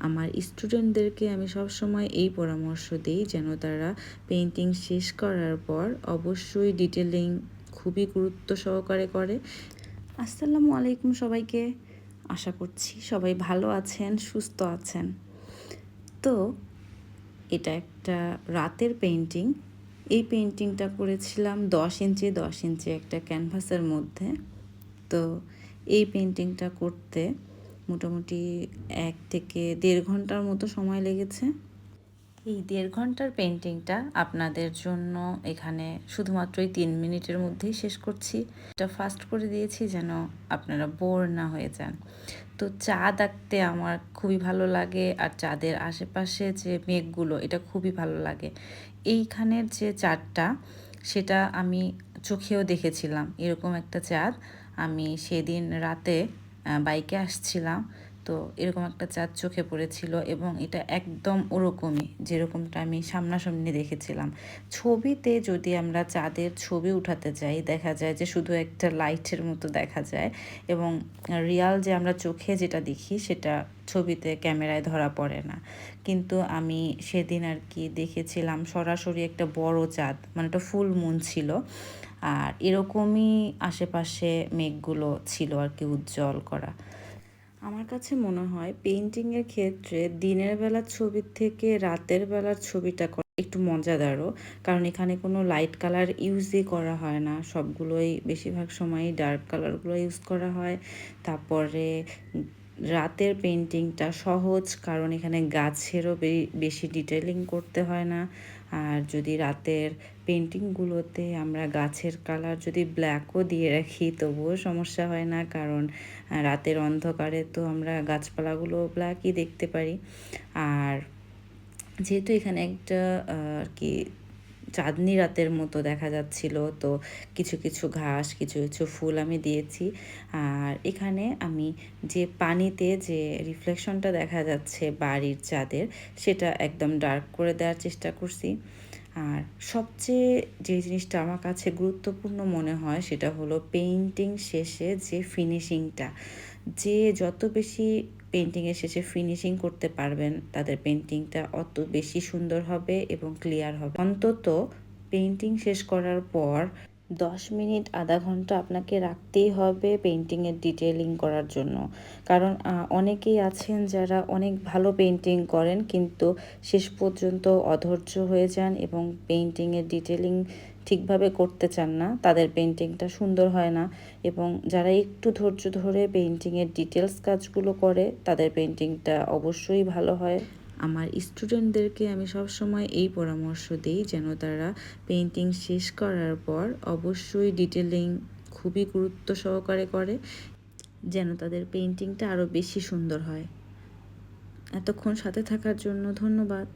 আমার স্টুডেন্টদেরকে আমি সবসময় এই পরামর্শ দিই যেন তারা পেন্টিং শেষ করার পর অবশ্যই ডিটেলিং খুবই গুরুত্ব সহকারে করে। আসসালামু আলাইকুম সবাইকে। আশা করছি সবাই ভালো আছেন, সুস্থ আছেন। তো এটা একটা রাতের পেন্টিং এই পেন্টিংটা করেছিলাম দশ ইঞ্চি দশ ইঞ্চি একটা ক্যানভাসের মধ্যে। তো এই পেন্টিংটা করতে মোটামুটি এক থেকে দেড় ঘণ্টার মতো সময় লেগেছে। এই দেড় ঘণ্টার পেন্টিংটা আপনাদের জন্য এখানে শুধুমাত্র এই তিন মিনিটের মধ্যেই শেষ করছি। এটা ফাস্ট করে দিয়েছি যেন আপনারা বোর না হয়ে যান। তো চাঁদ আঁকতে আমার খুবই ভালো লাগে আর চাঁদের আশেপাশে যে মেঘগুলো, এটা খুবই ভালো লাগে। এইখানের যে চাঁদটা, সেটা আমি চোখেও দেখেছিলাম। এরকম একটা চাঁদ আমি সেদিন রাতে বাইকে আসছিলাম। তো এরকম একটা চাঁদ চোখে পড়েছিল এবং এটা একদম ওরকমই, যেরকমটা আমি সামনাসামনি দেখেছিলাম। ছবিতে যদি আমরা চাঁদের ছবি উঠাতে যাই, দেখা যায় যে শুধু একটা লাইটের মতো দেখা যায় এবং রিয়াল যে আমরা চোখে যেটা দেখি, সেটা ছবিতে, ক্যামেরায় ধরা পড়ে না। কিন্তু আমি সেদিন আর কি দেখেছিলাম, সরাসরি একটা বড় চাঁদ মানে একটা ফুল মুন ছিল। আর এরকমই আশেপাশে মেঘগুলো ছিল আর কি উজ্জ্বল করা। আমার কাছে মনে হয় পেন্টিংয়ের ক্ষেত্রে দিনের বেলার ছবির থেকে রাতের বেলার ছবিটা একটু মজাদারও। কারণ এখানে কোনো লাইট কালার ইউজই করা হয় না। সবগুলোই বেশিরভাগ সময়ই ডার্ক কালারগুলো ইউজ করা হয়। তারপরে রাতের পেন্টিংটা সহজ, কারণ এখানে গাছেরও বেশি ডিটেলিং করতে হয় না। আর যদি রাতের পেন্টিংগুলোতে আমরা গাছের কালার যদি ব্ল্যাকও দিয়ে রাখি, তবুও সমস্যা হয় না, কারণ রাতের অন্ধকারে তো আমরা গাছপালাগুলো ব্ল্যাকই দেখতে পারি। আর যেহেতু এখানে একটা আর কি চাঁদনি রাতের মতো দেখা যাচ্ছিল। তো কিছু কিছু ঘাস, কিছু কিছু ফুল আমি দিয়েছি। আর এখানে আমি যে পানিতে যে রিফ্লেকশনটা দেখা যাচ্ছে বাড়ির চাঁদের, সেটা একদম ডার্ক করে দেওয়ার চেষ্টা করছি। আর সবচেয়ে যে জিনিসটা আমার কাছে গুরুত্বপূর্ণ মনে হয়, সেটা হলো পেইন্টিং শেষে যে ফিনিশিংটা। যে যত বেশি পেন্টিংয়ের শেষে ফিনিশিং করতে পারবেন। তাদের পেন্টিংটা অত বেশি সুন্দর হবে এবং ক্লিয়ার হবে। অন্তত পেন্টিং শেষ করার পর দশ মিনিট, আধা ঘণ্টা আপনাকে রাখতেই হবে পেন্টিংয়ের ডিটেলিং করার জন্য। কারণ অনেকেই আছেন যারা অনেক ভালো পেন্টিং করেন কিন্তু শেষ পর্যন্ত অধৈর্য হয়ে যান এবং পেন্টিংয়ের ডিটেলিং ঠিকভাবে করতে চান না, তাদের পেন্টিংটা সুন্দর হয় না এবং যারা একটু ধৈর্য ধরে পেন্টিংয়ের ডিটেলস কাজগুলো করে, তাদের পেন্টিংটা অবশ্যই ভালো হয়। আমার স্টুডেন্টদেরকে আমি সবসময় এই পরামর্শ দিই যেন তারা পেন্টিং শেষ করার পর অবশ্যই ডিটেলিং খুবই গুরুত্ব সহকারে করে, যেন তাদের পেন্টিংটা আরও বেশি সুন্দর হয়। এতক্ষণ সাথে থাকার জন্য ধন্যবাদ।